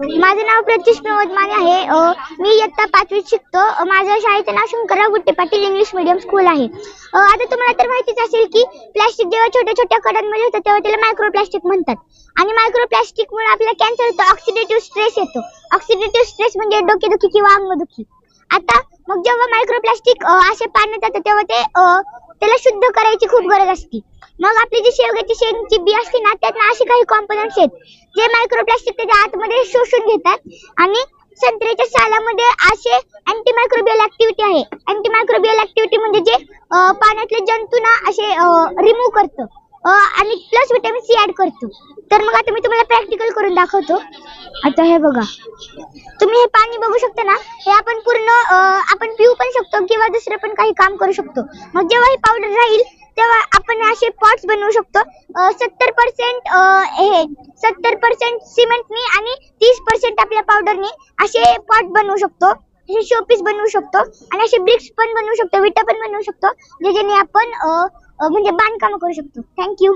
माझं नाव प्रत्युष प्रमोद माने आहे मी इयत्ता पाचवीत शिकतो. माझ्या शाळेचं नाव Shankarrao Gutte Patil English medium school आहे. आता तुम्हाला तर माहितीच असेल की प्लॅस्टिक जेव्हा छोट्या छोट्या कडांमध्ये होतं तेव्हा त्याला मायक्रो प्लास्टिक म्हणतात. आणि मायक्रो प्लास्टिकमुळे आपल्याला कॅन्सर होतो ऑक्सिडेटिव्ह स्ट्रेस येतो. ऑक्सिडेटिव्ह स्ट्रेस म्हणजे डोकेदुखी किंवा अंगदुखी. आता मग जेव्हा मायक्रो प्लास्टिक असे पाण्यात जातं तेव्हा ते त्याला शुद्ध करायची खूप गरज असते. मग आपली जी शेवग्याची शेंगची बी असते ना त्यात असे काही कॉम्पोनंट्स आहेत. जे मायक्रोप्लास्टिक त्याच्या आतमध्ये शोषून घेतात आणि संत्र्याच्या सालामध्ये असे अँटी मायक्रोबियल ऍक्टिव्हिटी आहे. अँटी मायक्रोबियल ऍक्टिव्हिटी म्हणजे जे पाण्यातले जंतू ना असे रिमूव्ह करतं. आणि प्लस विटॅमिन सी ऍड करतो. तर मग आता मी तुम्हाला प्रॅक्टिकल करून दाखवतो. आता हे बघा. तुम्ही हे पाणी बघू शकता ना? हे आपण पूर्ण आपण पिऊ पण शकतो किंवा दुसरं पण काही काम करू शकतो. मग जेव्हा हे पावडर राहील तेव्हा आपण असे पॉट्स बनवू शकतो. सत्तर पर्सेंट हे सत्तर पर्सेंट सिमेंटनी आणि तीस पर्सेंट आपल्या पावडरनी असे पॉट बनवू शकतो. असे शोपीस बनवू शकतो. आणि असे ब्रिक्स पण बनवू शकतो. विटा पण बनवू शकतो. ज्याच्याने आपण अं, म्हणजे बांधकाम करू शकतो. थँक्यू